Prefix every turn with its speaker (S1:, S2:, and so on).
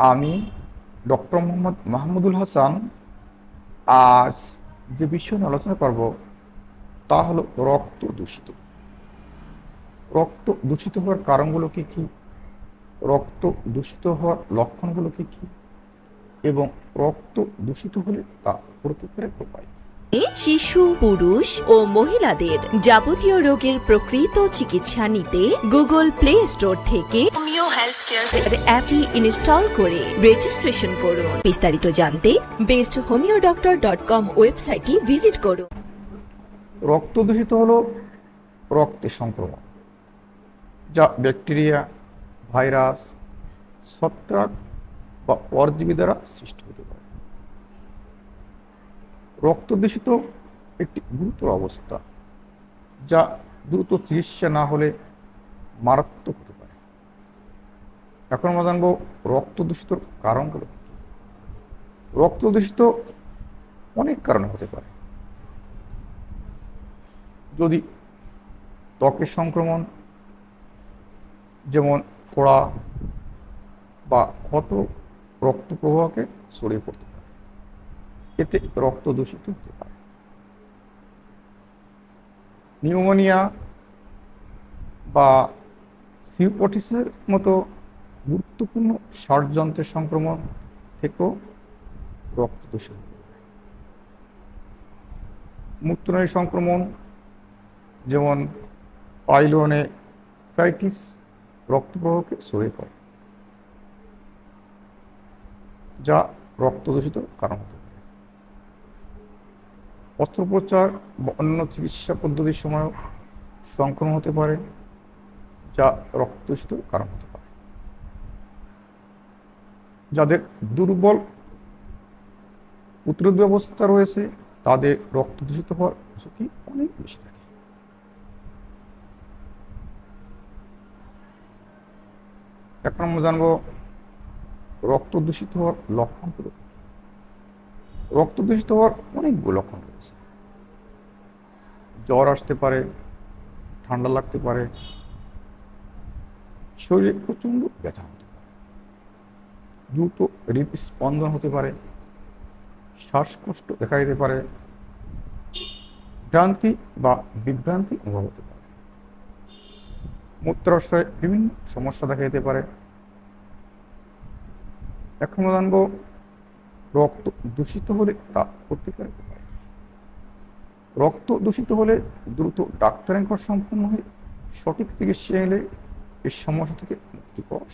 S1: আমি ডক্টর মোহাম্মদ মাহমুদুল হাসান আজ যে বিষয় নিয়ে আলোচনা করব, তা হলো রক্ত দূষিত। রক্ত দূষিত হওয়ার কারণগুলো কি কি? রক্ত দূষিত হওয়ার লক্ষণগুলো কি কি? এবং রক্ত দূষিত হলে তা প্রতিকারের উপায়?
S2: শিশু, পুরুষ ও মহিলাদের যাবতীয় রোগের প্রকৃত চিকিৎসা নিতে গুগল প্লে স্টোর থেকে
S3: হেলথ কেয়ার
S2: অ্যাপটি ইনস্টল করে রেজিস্ট্রেশন করুন। বিস্তারিত জানতে best homeo doctor dot com ওয়েবসাইটটি ভিজিট করুন।
S1: রক্ত দূষিত হলো রক্তের সংক্রমণ যা ব্যাকটেরিয়া ভাইরাস ছত্রাক বা পরজীবী দ্বারা সৃষ্টি হতে পারে। রক্ত দূষিত একটি গুরুতর অবস্থা যা দ্রুত চিকিৎসা না হলে মারাত্মক এখন আমরা জানব রক্ত দূষিত কারণগুলো। রক্ত দূষিত অনেক কারণে হতে পারে। যদি ত্বকের সংক্রমণ, যেমন ফোড়া বা ক্ষত রক্ত প্রবাহকে ছড়িয়ে পড়তে পারে। এতে রক্ত দূষিত হতে পারে। নিউমোনিয়া বা সিউপটিসের মতো গুরুত্বপূর্ণ ষড়যন্ত্রের সংক্রমণ থেকেও রক্ত হতে মূত্রনালী সংক্রমণ, যেমন পাইলোনে ফ্রাইটিস, রক্তপ্রবাহকে সরে পড়ে, যা রক্ত দূষিত কারণ হতে পারে। অস্ত্রোপচার বা অন্য চিকিৎসা পদ্ধতির সময়ও সংক্রমণ হতে পারে, যা রক্ত দূষিত কারণ হতে পারে। যাদের দুর্বল প্রতিরোধ ব্যবস্থা রয়েছে, তাদের রক্ত দূষিত হওয়ার ঝুঁকি অনেক বেশি থাকে। এখন আমরা জানব রক্ত দূষিত হওয়ার কি। রক্ত দূষিত হওয়ার অনেকগুলো লক্ষণ রয়েছে। জ্বর আসতে পারে, ঠান্ডা লাগতে পারে, শরীরে প্রচণ্ড ব্যথা হতে দ্রুত হৃদস্পন্দন হতে পারে, শ্বাসকষ্ট দেখা দিতে পারে, ভ্রান্তি বা বিভ্রান্তি অনুভব হতে পারে। মূত্রাশয়ে বিভিন্ন সমস্যা দেখা যেতে পারে। এখন জানব, রক্ত দূষিত হলে তা প্রতিকারের উপায় কি? রক্ত দূষিত হলে দ্রুত ডাক্তারের নিকট সম্পন্ন হয়ে সঠিক চিকিৎসা এলে এই সমস্যা থেকে মুক্তি পাওয়া